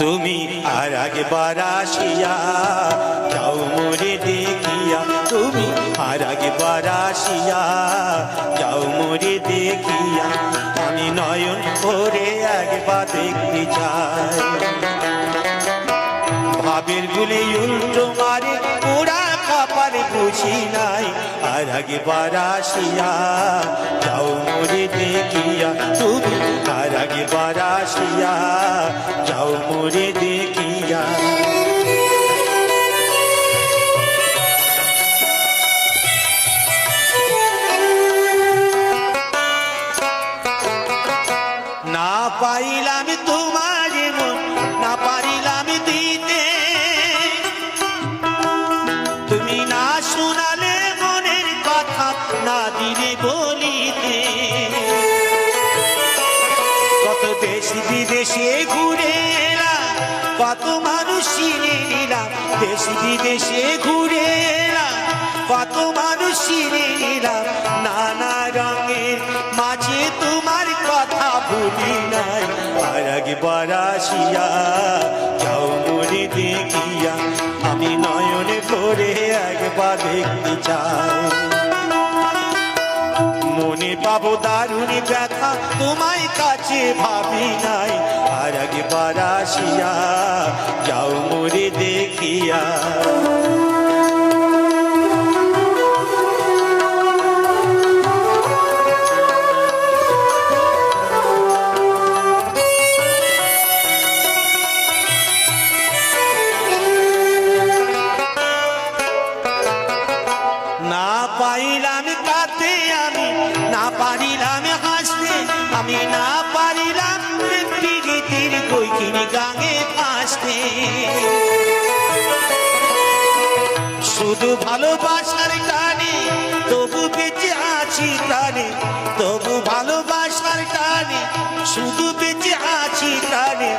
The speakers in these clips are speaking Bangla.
তুমি আর একবার আসিয়া যাও মোরে দেখিয়া, তুমি আর একবার আসিয়া যাও মোরে দেখিয়া, আমি নয়ন করে একবার দেখতে চাই। ভাবের গুলি উল্টো মারে ওরা কাপার বুঝি নাই, আর একবার আসিয়া যাও মোরে দেখিয়া, তুমি আর একবার আসিয়া যাও মোরে দেখিয়া। না পাইলাম তোমার মন, না পারিলাম দিতে। তুমি না শোনালে মনের কথা, না দিলে বলিতে বিদেশে ঘুরে এলাম, কত মানুষ চিনে নিলাম, দেশ বিদেশে ঘুরে এলাম, কত মানুষ চিনে নিলাম, নানা রঙের মাঝে তোমার কথা ভুলি নাই। আর একবার আসিয়া যাও মরে দেখিয়া, আমি নয়নে ভরে একবার দেখতে চাই। মনে পাবো দারুণ ব্যথা তোমায় কাছে ভাবি নাই। আর আগে পারাসিয়া যাও মোরে দেখিয়া। পারিলাম হাসতে, আমি না পারিলাম প্রীতির গৈকিনি গাঙে ফাঁসতে শুধু ভালোবাসার টানে, তবু বেঁচে আছি প্রাণে, তবু ভালোবাসার টানে, শুধু বেঁচে আছি প্রাণে,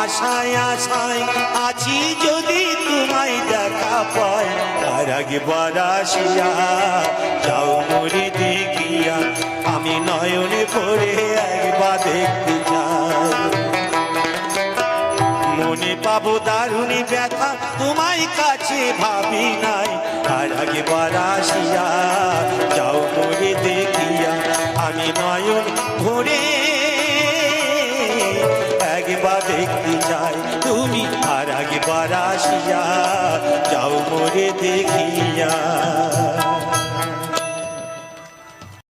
আশায় আশায় আছি যদি তোমায় দেখা পায় আর একবার আসিয়া যাও মরে দেখিয়া আমি নয়নে পড়ে একবার দেখতে চাই। মনে পাবো দারুণী ব্যথা, তোমায় কাছে ভাবি নাই। আর একবার আসিয়া যাও করে দেখিয়া, আমি নয়ন ভরে একবার দেখতে চাই। তুমি আর একবার আসিয়া যাও মোরে দেখিয়া।